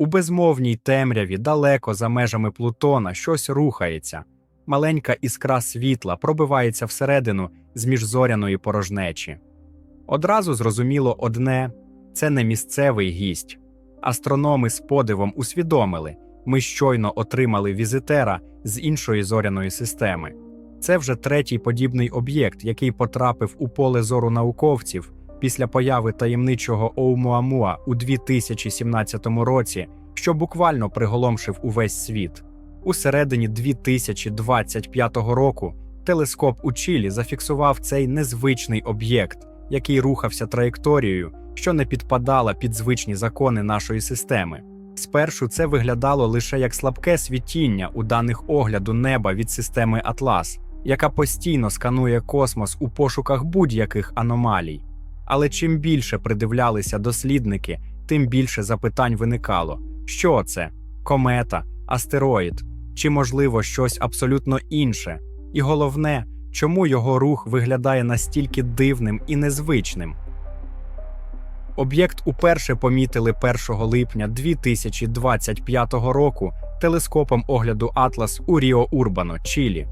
У безмовній темряві, далеко за межами Плутона, щось рухається. Маленька іскра світла пробивається всередину з міжзоряної порожнечі. Одразу зрозуміло одне це не місцевий гість. Астрономи з подивом усвідомили ми щойно отримали візитера з іншої зоряної системи. Це вже третій подібний об'єкт, який потрапив у поле зору науковців після появи таємничого Оумуамуа у 2017 році, що буквально приголомшив увесь світ. У середині 2025 року телескоп у Чилі зафіксував цей незвичний об'єкт, який рухався траєкторією, що не підпадала під звичні закони нашої системи. Спершу це виглядало лише як слабке світіння у даних огляду неба від системи Атлас, яка постійно сканує космос у пошуках будь-яких аномалій. Але чим більше придивлялися дослідники, тим більше запитань виникало: що це? Комета, астероїд, чи можливо щось абсолютно інше? І головне, чому його рух виглядає настільки дивним і незвичним? Об'єкт уперше помітили 1 липня 2025 року телескопом огляду Атлас у Ріо Урбано, Чилі.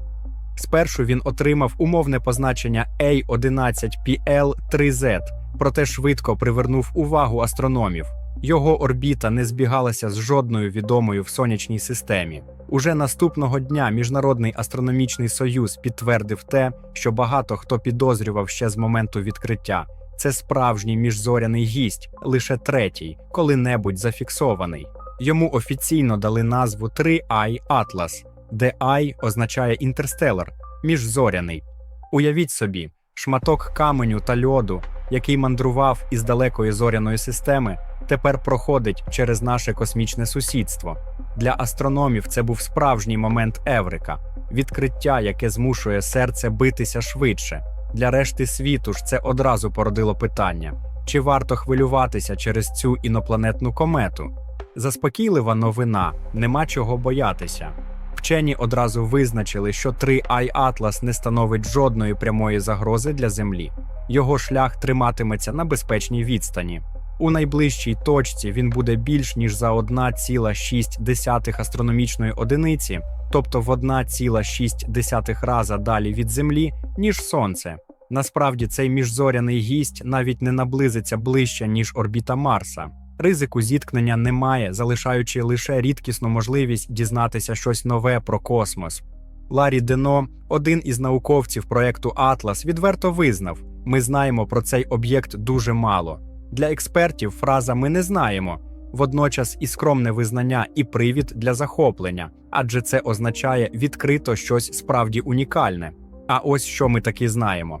Спершу він отримав умовне позначення A11PL3Z, проте швидко привернув увагу астрономів. Його орбіта не збігалася з жодною відомою в сонячній системі. Уже наступного дня Міжнародний астрономічний союз підтвердив те, що багато хто підозрював ще з моменту відкриття. Це справжній міжзоряний гість, лише третій, коли-небудь зафіксований. Йому офіційно дали назву 3I Atlas, де I означає інтерстелар, міжзоряний. Уявіть собі, шматок каменю та льоду, який мандрував із далекої зоряної системи, тепер проходить через наше космічне сусідство. Для астрономів це був справжній момент Еврика, відкриття, яке змушує серце битися швидше. Для решти світу ж це одразу породило питання: чи варто хвилюватися через цю інопланетну комету? Заспокійлива новина, нема чого боятися. Вчені одразу визначили, що 3I Atlas не становить жодної прямої загрози для Землі. Його шлях триматиметься на безпечній відстані. У найближчій точці він буде більш ніж за 1,6 астрономічної одиниці, тобто в 1,6 раза далі від Землі, ніж Сонце. Насправді цей міжзоряний гість навіть не наблизиться ближче, ніж орбіта Марса. Ризику зіткнення немає, залишаючи лише рідкісну можливість дізнатися щось нове про космос. Ларі Дено, один із науковців проекту Атлас, відверто визнав: ми знаємо про цей об'єкт дуже мало. Для експертів фраза Ми не знаємо водночас і скромне визнання, і привід для захоплення, адже це означає відкрито щось справді унікальне. А ось що ми таки знаємо: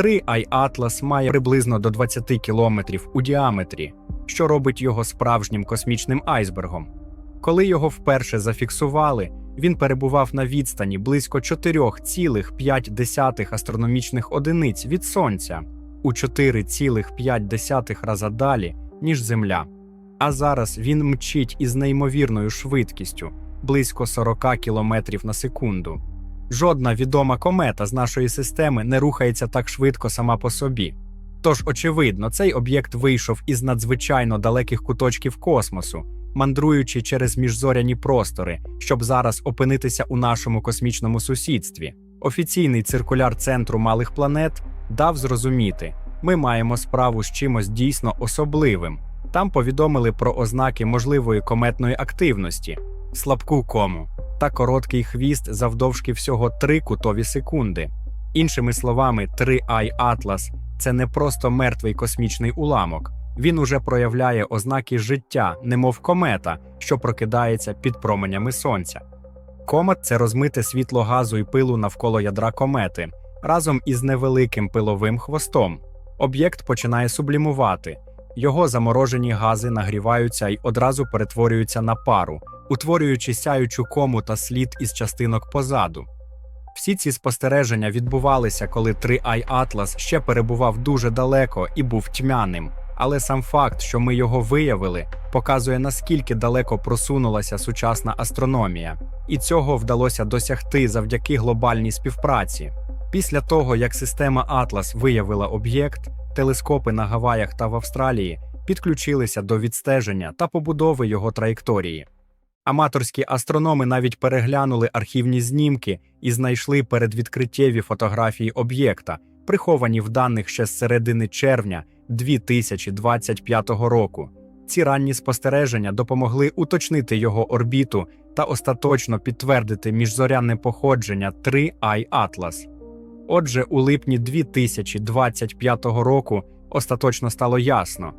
3I Atlas має приблизно до 20 кілометрів у діаметрі, що робить його справжнім космічним айсбергом. Коли його вперше зафіксували, він перебував на відстані близько 4,5 астрономічних одиниць від Сонця у 4,5 раза далі, ніж Земля. А зараз він мчить із неймовірною швидкістю близько 40 км на секунду. Жодна відома комета з нашої системи не рухається так швидко сама по собі. Тож, очевидно, цей об'єкт вийшов із надзвичайно далеких куточків космосу, мандруючи через міжзоряні простори, щоб зараз опинитися у нашому космічному сусідстві. Офіційний циркуляр центру малих планет дав зрозуміти, ми маємо справу з чимось дійсно особливим. Там повідомили про ознаки можливої кометної активності, слабку кому та короткий хвіст завдовжки всього 3 кутові секунди. Іншими словами, 3I Atlas – це не просто мертвий космічний уламок. Він уже проявляє ознаки життя, немов комета, що прокидається під променями сонця. Комет це розмите світло газу і пилу навколо ядра комети разом із невеликим пиловим хвостом. Об'єкт починає сублімувати. Його заморожені гази нагріваються і одразу перетворюються на пару, утворюючи сяючу кому та слід із частинок позаду. Всі ці спостереження відбувалися, коли 3I Atlas ще перебував дуже далеко і був тьмяним. Але сам факт, що ми його виявили, показує наскільки далеко просунулася сучасна астрономія, і цього вдалося досягти завдяки глобальній співпраці. Після того, як система Атлас виявила об'єкт, телескопи на Гаваях та в Австралії підключилися до відстеження та побудови його траєкторії. Аматорські астрономи навіть переглянули архівні знімки і знайшли передвідкриттєві фотографії об'єкта, приховані в даних ще з середини червня 2025 року. Ці ранні спостереження допомогли уточнити його орбіту та остаточно підтвердити міжзорянне походження 3I Atlas. Отже, у липні 2025 року остаточно стало ясно: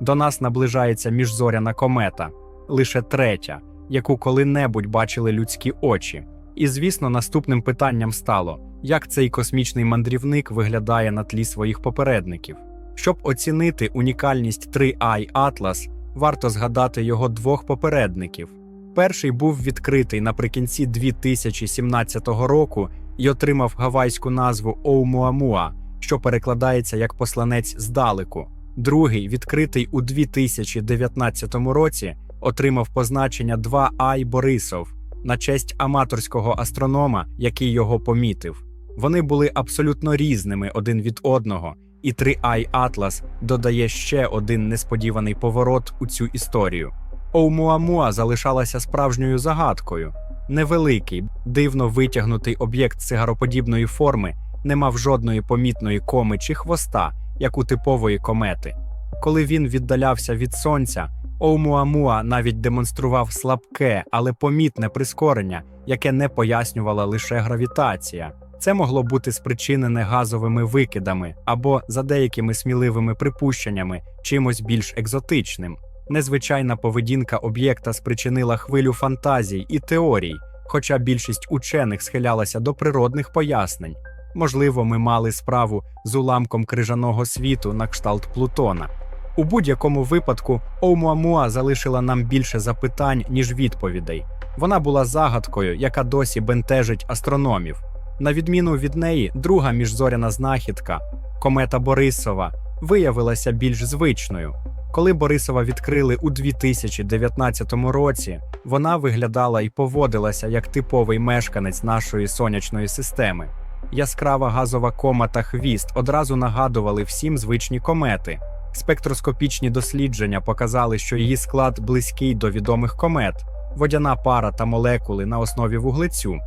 до нас наближається міжзоряна комета, лише третя, яку коли-небудь бачили людські очі. І, звісно, наступним питанням стало, як цей космічний мандрівник виглядає на тлі своїх попередників. Щоб оцінити унікальність 3I Atlas, варто згадати його двох попередників. Перший був відкритий наприкінці 2017 року і отримав гавайську назву Оумуамуа, що перекладається як посланець здалеку. Другий, відкритий у 2019 році, отримав позначення 2I Борисов на честь аматорського астронома, який його помітив. Вони були абсолютно різними один від одного, і 3I Atlas додає ще один несподіваний поворот у цю історію. Оумуамуа залишалася справжньою загадкою. Невеликий, дивно витягнутий об'єкт цигароподібної форми не мав жодної помітної коми чи хвоста, як у типової комети. Коли він віддалявся від сонця, Оумуамуа навіть демонстрував слабке, але помітне прискорення, яке не пояснювала лише гравітація. Це могло бути спричинене газовими викидами або, за деякими сміливими припущеннями, чимось більш екзотичним. Незвичайна поведінка об'єкта спричинила хвилю фантазій і теорій, хоча більшість учених схилялася до природних пояснень. Можливо, ми мали справу з уламком крижаного світу на кшталт Плутона. У будь-якому випадку Оумуамуа залишила нам більше запитань, ніж відповідей. Вона була загадкою, яка досі бентежить астрономів. На відміну від неї, друга міжзоряна знахідка, комета Борисова, виявилася більш звичною. Коли Борисова відкрили у 2019 році, вона виглядала і поводилася як типовий мешканець нашої сонячної системи. Яскрава газова кома та хвіст одразу нагадували всім звичні комети. Спектроскопічні дослідження показали, що її склад близький до відомих комет, водяна пара та молекули на основі вуглецю.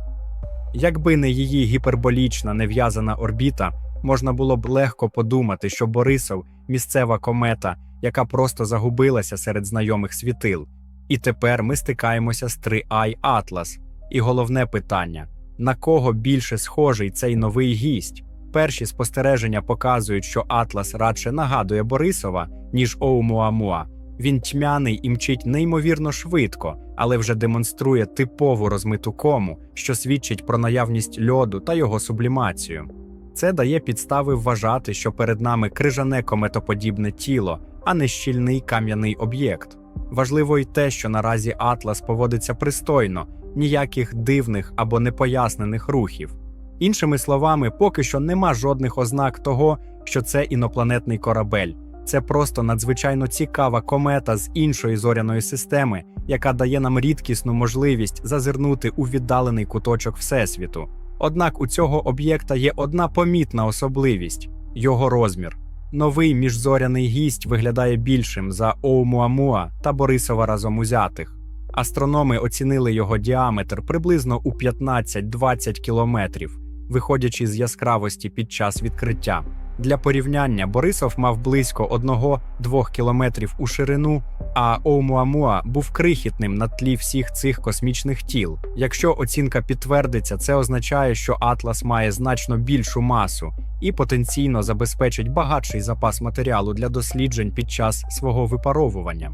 Якби не її гіперболічна нев'язана орбіта, можна було б легко подумати, що Борисов місцева комета, яка просто загубилася серед знайомих світил. І тепер ми стикаємося з 3I Atlas. І головне питання: на кого більше схожий цей новий гість? Перші спостереження показують, що Атлас радше нагадує Борисова, ніж Оумуамуа. Він тьмяний і мчить неймовірно швидко, але вже демонструє типову розмиту кому, що свідчить про наявність льоду та його сублімацію. Це дає підстави вважати, що перед нами крижане кометоподібне тіло, а не щільний кам'яний об'єкт. Важливо й те, що наразі Атлас поводиться пристойно, ніяких дивних або непояснених рухів. Іншими словами, поки що нема жодних ознак того, що це інопланетний корабель. Це просто надзвичайно цікава комета з іншої зоряної системи, яка дає нам рідкісну можливість зазирнути у віддалений куточок Всесвіту. Однак у цього об'єкта є одна помітна особливість його розмір. Новий міжзоряний гість виглядає більшим за Оумуамуа та Борисова разом узятих. Астрономи оцінили його діаметр приблизно у 15-20 кілометрів, виходячи з яскравості під час відкриття. Для порівняння Борисов мав близько 1-2 кілометрів у ширину, а Оумуамуа був крихітним на тлі всіх цих космічних тіл. Якщо оцінка підтвердиться, це означає, що Атлас має значно більшу масу і потенційно забезпечить багатший запас матеріалу для досліджень під час свого випаровування.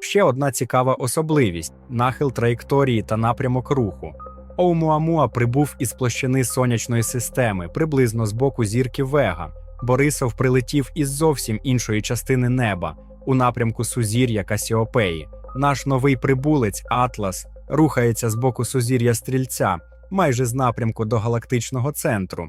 Ще одна цікава особливість нахил траєкторії та напрямок руху. Оумуамуа прибув із площини сонячної системи, приблизно з боку зірки Вега. Борисов прилетів із зовсім іншої частини неба, у напрямку сузір'я Касіопеї. Наш новий прибулець Атлас рухається з боку сузір'я стрільця, майже з напрямку до галактичного центру.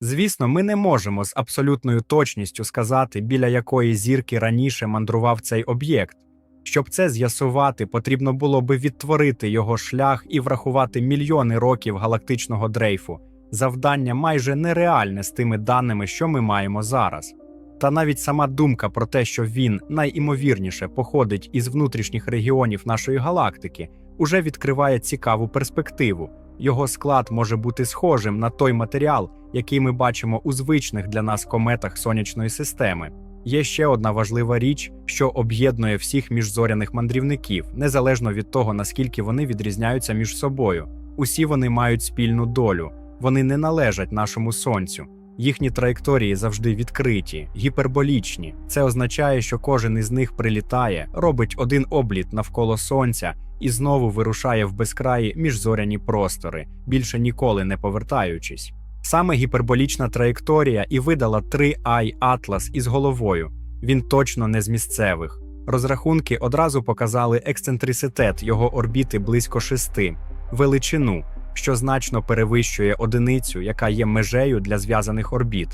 Звісно, ми не можемо з абсолютною точністю сказати, біля якої зірки раніше мандрував цей об'єкт. Щоб це з'ясувати, потрібно було би відтворити його шлях і врахувати мільйони років галактичного дрейфу. Завдання майже нереальне з тими даними, що ми маємо зараз. Та навіть сама думка про те, що він найімовірніше походить із внутрішніх регіонів нашої галактики, уже відкриває цікаву перспективу. Його склад може бути схожим на той матеріал, який ми бачимо у звичних для нас кометах сонячної системи. Є ще одна важлива річ, що об'єднує всіх міжзоряних мандрівників, незалежно від того, наскільки вони відрізняються між собою. Усі вони мають спільну долю, вони не належать нашому сонцю. Їхні траєкторії завжди відкриті, гіперболічні. Це означає, що кожен із них прилітає, робить один обліт навколо сонця і знову вирушає в безкраї міжзоряні простори, більше ніколи не повертаючись. Саме гіперболічна траєкторія і видала 3i Atlas із головою. Він точно не з місцевих. Розрахунки одразу показали ексцентриситет його орбіти близько шести, величину, що значно перевищує одиницю, яка є межею для зв'язаних орбіт.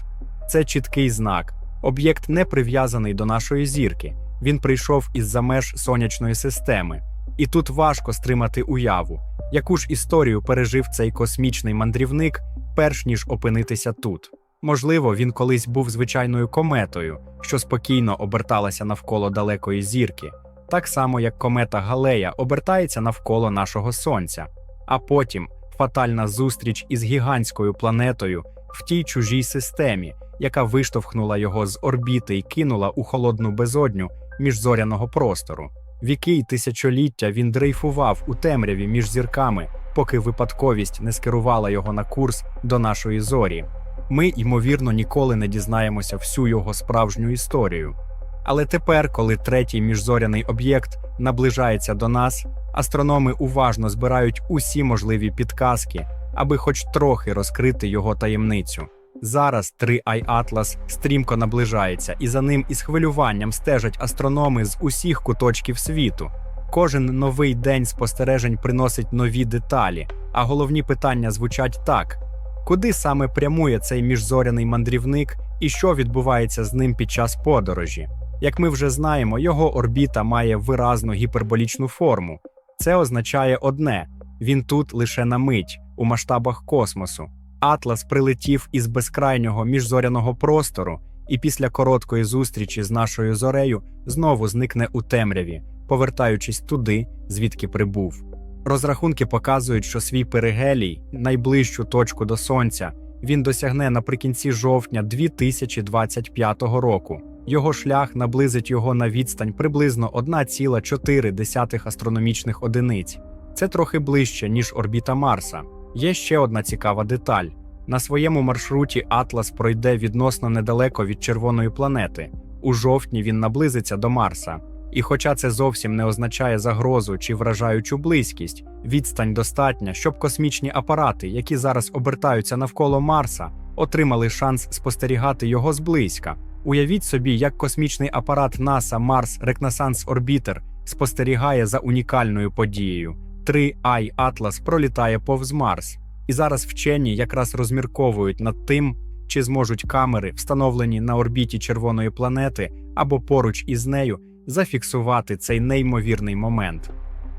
Це чіткий знак. Об'єкт не прив'язаний до нашої зірки. Він прийшов із-за меж сонячної системи. І тут важко стримати уяву, яку ж історію пережив цей космічний мандрівник, перш ніж опинитися тут. Можливо, він колись був звичайною кометою, що спокійно оберталася навколо далекої зірки, так само як комета Галея обертається навколо нашого сонця, а потім фатальна зустріч із гігантською планетою в тій чужій системі, яка виштовхнула його з орбіти і кинула у холодну безодню міжзоряного простору. Віки й тисячоліття він дрейфував у темряві між зірками, поки випадковість не скерувала його на курс до нашої зорі. Ми, ймовірно, ніколи не дізнаємося всю його справжню історію. Але тепер, коли третій міжзоряний об'єкт наближається до нас, астрономи уважно збирають усі можливі підказки, аби хоч трохи розкрити його таємницю. Зараз 3i Atlas стрімко наближається, і за ним із хвилюванням стежать астрономи з усіх куточків світу. Кожен новий день спостережень приносить нові деталі, а головні питання звучать так: куди саме прямує цей міжзоряний мандрівник і що відбувається з ним під час подорожі? Як ми вже знаємо, його орбіта має виразну гіперболічну форму. Це означає одне: він тут лише на мить у масштабах космосу. Атлас прилетів із безкрайнього міжзоряного простору, і після короткої зустрічі з нашою зорею знову зникне у темряві, повертаючись туди, звідки прибув. Розрахунки показують, що свій перигелій, найближчу точку до сонця, він досягне наприкінці жовтня 2025 року. Його шлях наблизить його на відстань приблизно 1,4 астрономічних одиниць. Це трохи ближче, ніж орбіта Марса. Є ще одна цікава деталь: на своєму маршруті Атлас пройде відносно недалеко від червоної планети. У жовтні він наблизиться до Марса. І хоча це зовсім не означає загрозу чи вражаючу близькість, відстань достатня, щоб космічні апарати, які зараз обертаються навколо Марса, отримали шанс спостерігати його зблизька. Уявіть собі, як космічний апарат NASA Mars Reconnaissance Orbiter спостерігає за унікальною подією. 3i Atlas пролітає повз Марс, і зараз вчені якраз розмірковують над тим, чи зможуть камери, встановлені на орбіті червоної планети або поруч із нею, зафіксувати цей неймовірний момент.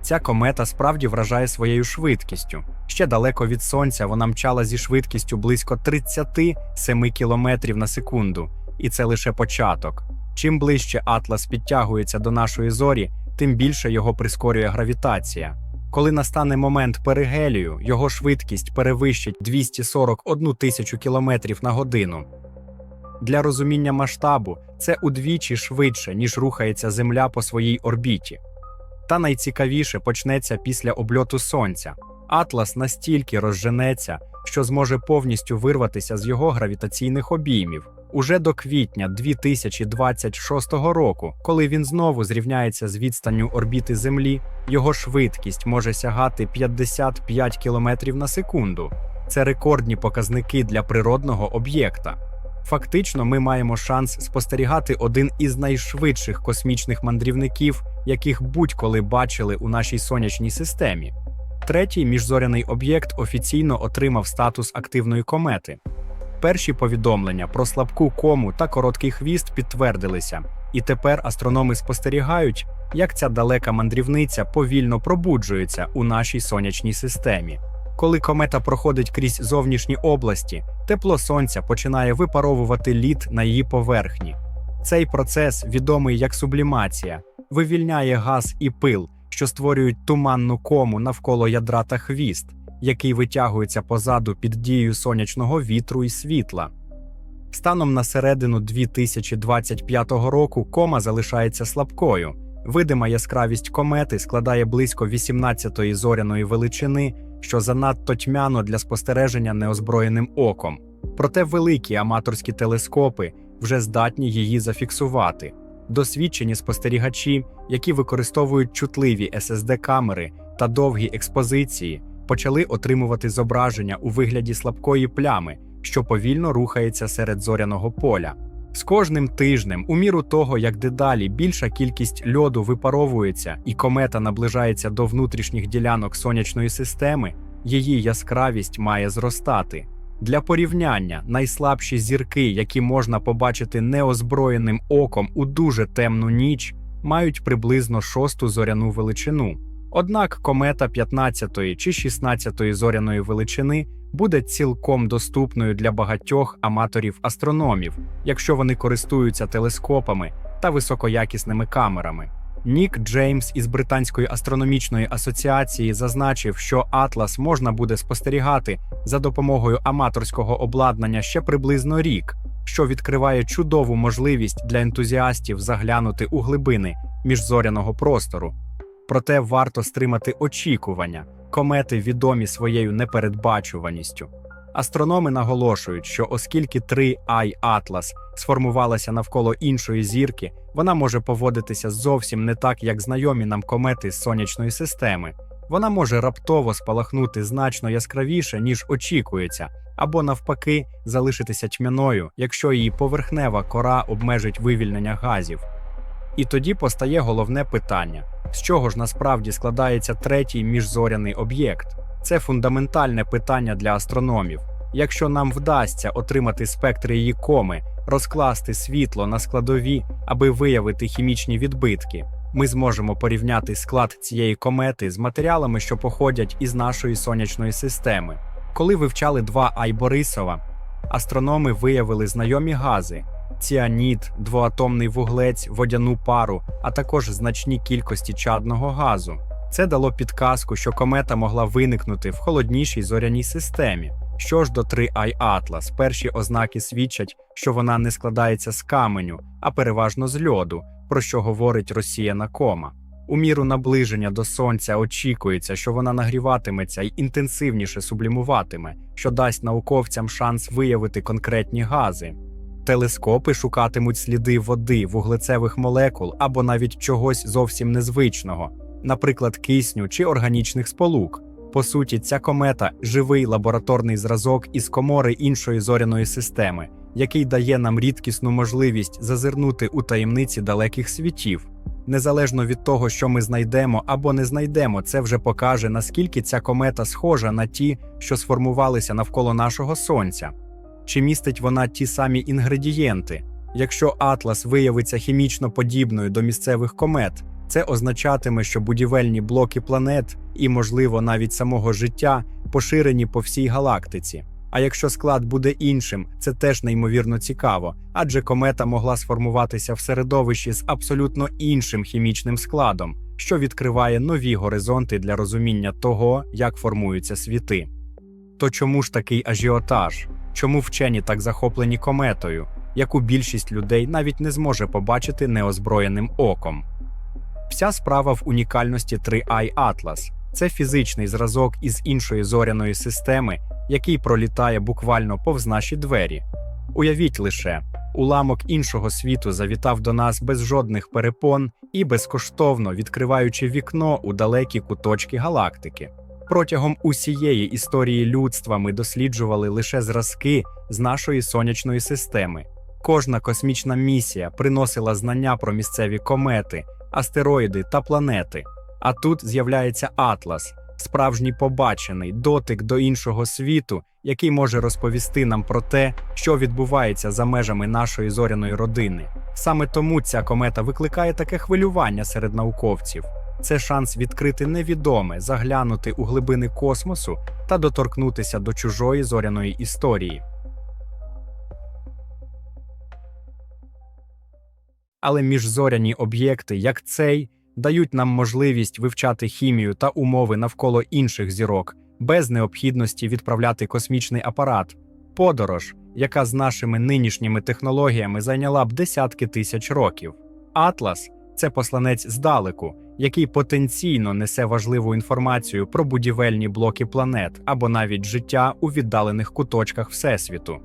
Ця комета справді вражає своєю швидкістю. Ще далеко від сонця вона мчала зі швидкістю близько 37 км на секунду, і це лише початок. Чим ближче Атлас підтягується до нашої зорі, тим більше його прискорює гравітація. Коли настане момент перигелію, його швидкість перевищить 241 тисячу кілометрів на годину. Для розуміння масштабу це удвічі швидше, ніж рухається Земля по своїй орбіті. Та найцікавіше почнеться після обльоту Сонця. Атлас настільки розженеться, що зможе повністю вирватися з його гравітаційних обіймів. Уже до квітня 2026 року, коли він знову зрівняється з відстанню орбіти Землі, його швидкість може сягати 55 км на секунду. Це рекордні показники для природного об'єкта. Фактично, ми маємо шанс спостерігати один із найшвидших космічних мандрівників, яких будь-коли бачили у нашій сонячній системі. Третій міжзоряний об'єкт офіційно отримав статус активної комети. Перші повідомлення про слабку кому та короткий хвіст підтвердилися, і тепер астрономи спостерігають, як ця далека мандрівниця повільно пробуджується у нашій сонячній системі. Коли комета проходить крізь зовнішні області, тепло сонця починає випаровувати лід на її поверхні. Цей процес, відомий як сублімація, вивільняє газ і пил, що створюють туманну кому навколо ядра та хвіст, який витягується позаду під дією сонячного вітру і світла. Станом на середину 2025 року кома залишається слабкою. Видима яскравість комети складає близько 18-ї зоряної величини, що занадто тьмяно для спостереження неозброєним оком. Проте великі аматорські телескопи вже здатні її зафіксувати. Досвідчені спостерігачі, які використовують чутливі SSD камери та довгі експозиції, почали отримувати зображення у вигляді слабкої плями, що повільно рухається серед зоряного поля. З кожним тижнем, у міру того, як дедалі більша кількість льоду випаровується і комета наближається до внутрішніх ділянок сонячної системи, її яскравість має зростати. Для порівняння, найслабші зірки, які можна побачити неозброєним оком у дуже темну ніч, мають приблизно шосту зоряну величину. Однак комета 15 чи 16 зоряної величини буде цілком доступною для багатьох аматорів-астрономів, якщо вони користуються телескопами та високоякісними камерами. Нік Джеймс із Британської астрономічної асоціації зазначив, що Атлас можна буде спостерігати за допомогою аматорського обладнання ще приблизно рік, що відкриває чудову можливість для ентузіастів заглянути у глибини міжзоряного простору. Проте варто стримати очікування. Комети відомі своєю непередбачуваністю. Астрономи наголошують, що оскільки 3I Atlas сформувалася навколо іншої зірки, вона може поводитися зовсім не так, як знайомі нам комети з сонячної системи. Вона може раптово спалахнути значно яскравіше, ніж очікується, або навпаки залишитися тьмяною, якщо її поверхнева кора обмежить вивільнення газів. І тоді постає головне питання: з чого ж насправді складається третій міжзоряний об'єкт? Це фундаментальне питання для астрономів. Якщо нам вдасться отримати спектри її коми, розкласти світло на складові, аби виявити хімічні відбитки, ми зможемо порівняти склад цієї комети з матеріалами, що походять із нашої сонячної системи. Коли вивчали два Ай Борисова, астрономи виявили знайомі гази: ціаніт, двоатомний вуглець, водяну пару, а також значні кількості чадного газу. Це дало підказку, що комета могла виникнути в холоднішій зоряній системі. Що ж до 3I Atlas, перші ознаки свідчать, що вона не складається з каменю, а переважно з льоду, про що говорить розсіяна кома. У міру наближення до сонця очікується, що вона нагріватиметься й інтенсивніше сублімуватиме, що дасть науковцям шанс виявити конкретні гази. Телескопи шукатимуть сліди води, вуглецевих молекул або навіть чогось зовсім незвичного, наприклад, кисню чи органічних сполук. По суті, ця комета живий лабораторний зразок із комори іншої зоряної системи, який дає нам рідкісну можливість зазирнути у таємниці далеких світів. Незалежно від того, що ми знайдемо або не знайдемо, це вже покаже, наскільки ця комета схожа на ті, що сформувалися навколо нашого сонця. Чи містить вона ті самі інгредієнти? Якщо Атлас виявиться хімічно подібною до місцевих комет, це означатиме, що будівельні блоки планет і, можливо, навіть самого життя поширені по всій галактиці. А якщо склад буде іншим, це теж неймовірно цікаво, адже комета могла сформуватися в середовищі з абсолютно іншим хімічним складом, що відкриває нові горизонти для розуміння того, як формуються світи. То чому ж такий ажіотаж? Чому вчені так захоплені кометою, яку більшість людей навіть не зможе побачити неозброєним оком? Вся справа в унікальності 3I Atlas. Це фізичний зразок із іншої зоряної системи, який пролітає буквально повз наші двері. Уявіть лише, уламок іншого світу завітав до нас без жодних перепон і безкоштовно відкриваючи вікно у далекі куточки галактики. Протягом усієї історії людства ми досліджували лише зразки з нашої сонячної системи. Кожна космічна місія приносила знання про місцеві комети, астероїди та планети. А тут з'являється Атлас, справжній побачений дотик до іншого світу, який може розповісти нам про те, що відбувається за межами нашої зоряної родини. Саме тому ця комета викликає таке хвилювання серед науковців. Це шанс відкрити невідоме, заглянути у глибини космосу та доторкнутися до чужої зоряної історії. Але міжзоряні об'єкти, як цей, дають нам можливість вивчати хімію та умови навколо інших зірок без необхідності відправляти космічний апарат. Подорож, яка з нашими нинішніми технологіями зайняла б десятки тисяч років. Атлас це посланець здалеку, який потенційно несе важливу інформацію про будівельні блоки планет або навіть життя у віддалених куточках Всесвіту.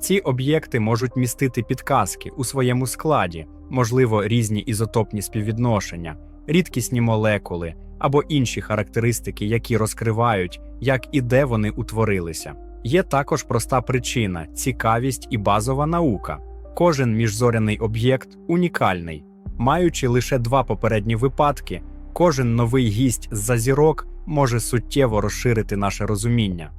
Ці об'єкти можуть містити підказки у своєму складі, можливо, різні ізотопні співвідношення, рідкісні молекули або інші характеристики, які розкривають, як і де вони утворилися. Є також проста причина цікавість і базова наука. Кожен міжзоряний об'єкт унікальний. Маючи лише два попередні випадки, кожен новий гість з-за зірок може суттєво розширити наше розуміння.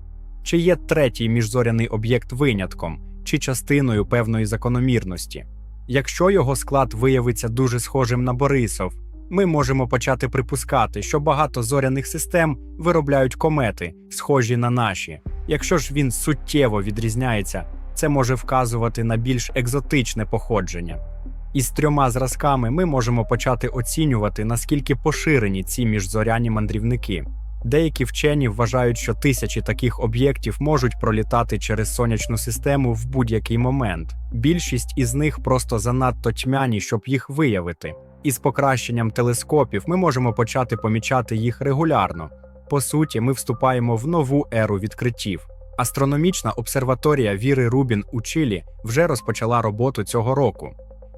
Чи є третій міжзоряний об'єкт винятком чи частиною певної закономірності? Якщо його склад виявиться дуже схожим на Борисов, ми можемо почати припускати, що багато зоряних систем виробляють комети, схожі на наші. Якщо ж він суттєво відрізняється, це може вказувати на більш екзотичне походження. Із трьома зразками ми можемо почати оцінювати, наскільки поширені ці міжзоряні мандрівники. Деякі вчені вважають, що тисячі таких об'єктів можуть пролітати через сонячну систему в будь-який момент. Більшість із них просто занадто тьмяні, щоб їх виявити. Із покращенням телескопів ми можемо почати помічати їх регулярно. По суті, ми вступаємо в нову еру відкриттів. Астрономічна обсерваторія Віри Рубін у Чилі вже розпочала роботу цього року.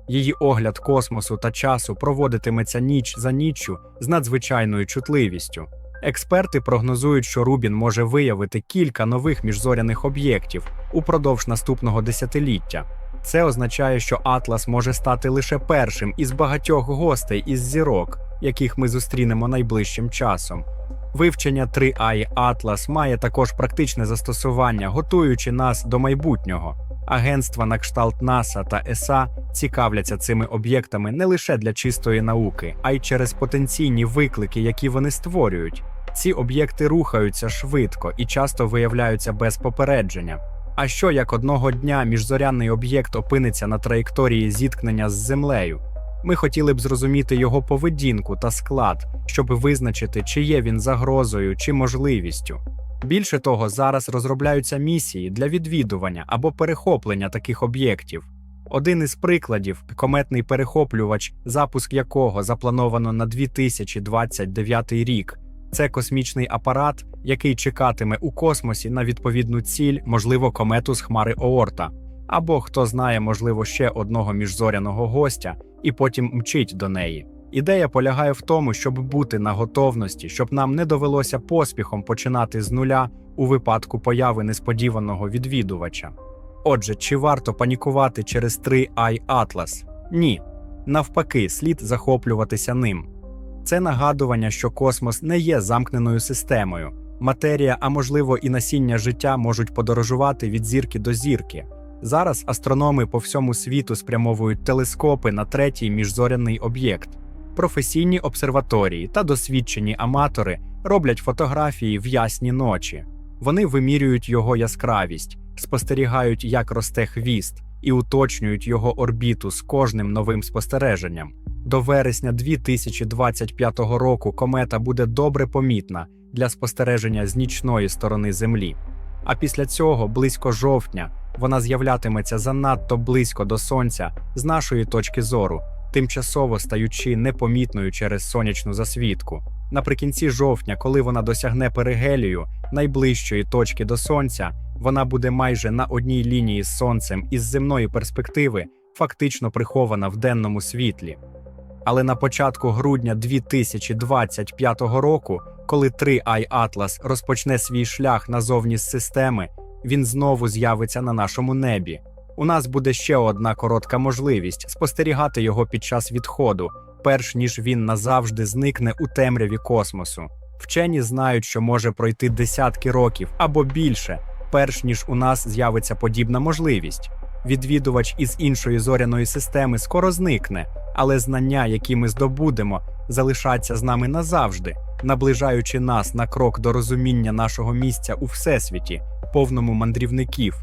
Її огляд космосу та часу проводитиметься ніч за ніччю з надзвичайною чутливістю. Експерти прогнозують, що Рубін може виявити кілька нових міжзоряних об'єктів упродовж наступного десятиліття. Це означає, що Атлас може стати лише першим із багатьох гостей із зірок, яких ми зустрінемо найближчим часом. Вивчення 3I Атлас має також практичне застосування, готуючи нас до майбутнього. Агентства на кшталт НАСА та ЕСА цікавляться цими об'єктами не лише для чистої науки, а й через потенційні виклики, які вони створюють. Ці об'єкти рухаються швидко і часто виявляються без попередження. А що як одного дня міжзоряний об'єкт опиниться на траєкторії зіткнення з Землею? Ми хотіли б зрозуміти його поведінку та склад, щоб визначити, чи є він загрозою чи можливістю. Більше того, зараз розробляються місії для відвідування або перехоплення таких об'єктів. Один із прикладів кометний перехоплювач, запуск якого заплановано на 2029 рік. Це космічний апарат, який чекатиме у космосі на відповідну ціль, можливо, комету з хмари Оорта, або хто знає, можливо, ще одного міжзоряного гостя, і потім мчить до неї. Ідея полягає в тому, щоб бути на готовності, щоб нам не довелося поспіхом починати з нуля у випадку появи несподіваного відвідувача. Отже, чи варто панікувати через 3i Atlas? Ні. Навпаки, слід захоплюватися ним. Це нагадування, що космос не є замкненою системою. Матерія, а можливо, і насіння життя можуть подорожувати від зірки до зірки. Зараз астрономи по всьому світу спрямовують телескопи на третій міжзоряний об'єкт. Професійні обсерваторії та досвідчені аматори роблять фотографії в ясні ночі. Вони вимірюють його яскравість, спостерігають, як росте хвіст, і уточнюють його орбіту з кожним новим спостереженням. До вересня 2025 року комета буде добре помітна для спостереження з нічної сторони Землі. А після цього, близько жовтня, вона з'являтиметься занадто близько до Сонця з нашої точки зору, тимчасово стаючи непомітною через сонячну засвідку. Наприкінці жовтня, коли вона досягне перигелію, найближчої точки до Сонця, вона буде майже на одній лінії з Сонцем із земної перспективи, фактично прихована в денному світлі. Але на початку грудня 2025 року, коли 3i Atlas розпочне свій шлях назовні з системи, він знову з'явиться на нашому небі. У нас буде ще одна коротка можливість спостерігати його під час відходу, перш ніж він назавжди зникне у темряві космосу. Вчені знають, що може пройти десятки років або більше, перш ніж у нас з'явиться подібна можливість. Відвідувач із іншої зоряної системи скоро зникне, але знання, які ми здобудемо, залишаться з нами назавжди, наближаючи нас на крок до розуміння нашого місця у всесвіті, повному мандрівників,